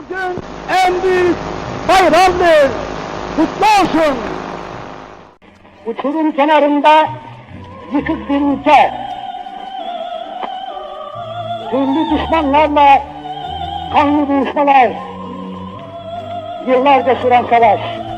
Bugün en büyük bayramdır. Kutlu olsun. Uçurum kenarında yıkık bir ülke. Türlü düşmanlarla kanlı buluşmalar. Yıllarca süren savaş.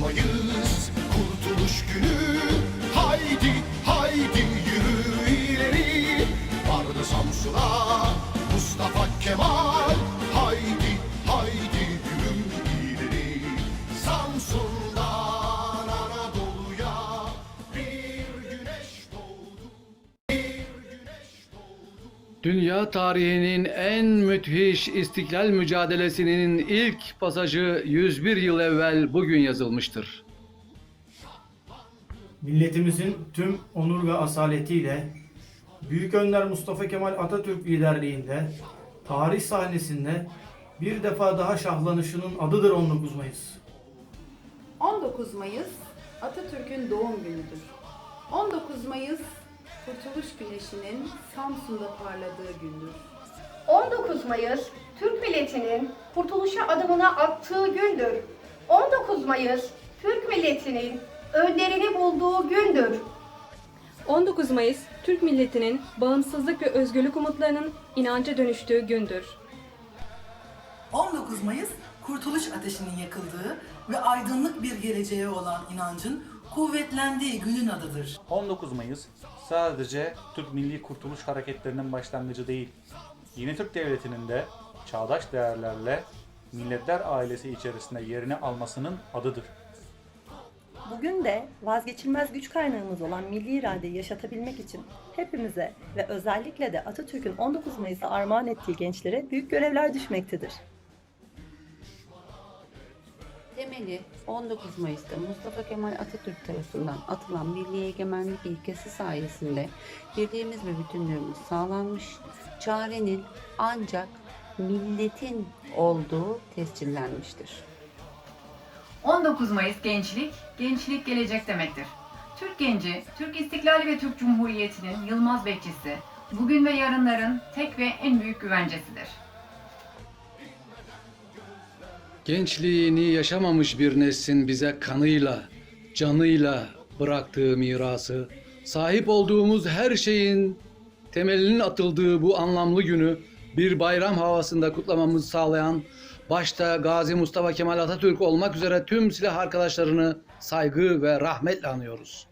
Mayıs Kurtuluş Günü. Haydi haydi yürü ileri. Vardı Samsun'a Mustafa Kemal. Haydi haydi yürü ileri. Samsun'dan Dünya tarihinin en müthiş istiklal mücadelesinin ilk pasajı 101 yıl evvel bugün yazılmıştır. Milletimizin tüm onur ve asaletiyle Büyük Önder Mustafa Kemal Atatürk liderliğinde tarih sahnesinde bir defa daha şahlanışının adıdır 19 Mayıs. 19 Mayıs Atatürk'ün doğum günüdür. 19 Mayıs Kurtuluş Güneşi'nin Samsun'da parladığı gündür. 19 Mayıs Türk milletinin kurtuluşa adımını attığı gündür. 19 Mayıs Türk milletinin önderini bulduğu gündür. 19 Mayıs, Türk milletinin bağımsızlık ve özgürlük umutlarının inanca dönüştüğü gündür. 19 Mayıs Kurtuluş Ateşi'nin yakıldığı ve aydınlık bir geleceğe olan inancın kuvvetlendiği günün adıdır. 19 Mayıs sadece Türk Milli Kurtuluş Hareketlerinin başlangıcı değil, yeni Türk Devleti'nin de çağdaş değerlerle milletler ailesi içerisinde yerini almasının adıdır. Bugün de vazgeçilmez güç kaynağımız olan milli iradeyi yaşatabilmek için hepimize ve özellikle de Atatürk'ün 19 Mayıs'ta armağan ettiği gençlere büyük görevler düşmektedir. Temeli 19 Mayıs'ta Mustafa Kemal Atatürk tarafından atılan milli egemenlik ilkesi sayesinde birliğimiz ve bütünlüğümüz sağlanmış, çarenin ancak milletin olduğu tescillenmiştir. 19 Mayıs gençlik, gençlik gelecek demektir. Türk genci, Türk İstiklali ve Türk Cumhuriyeti'nin yılmaz bekçisi, bugün ve yarınların tek ve en büyük güvencesidir. Gençliğini yaşamamış bir neslin bize kanıyla, canıyla bıraktığı mirası, sahip olduğumuz her şeyin temelinin atıldığı bu anlamlı günü bir bayram havasında kutlamamızı sağlayan başta Gazi Mustafa Kemal Atatürk olmak üzere tüm silah arkadaşlarını saygı ve rahmetle anıyoruz.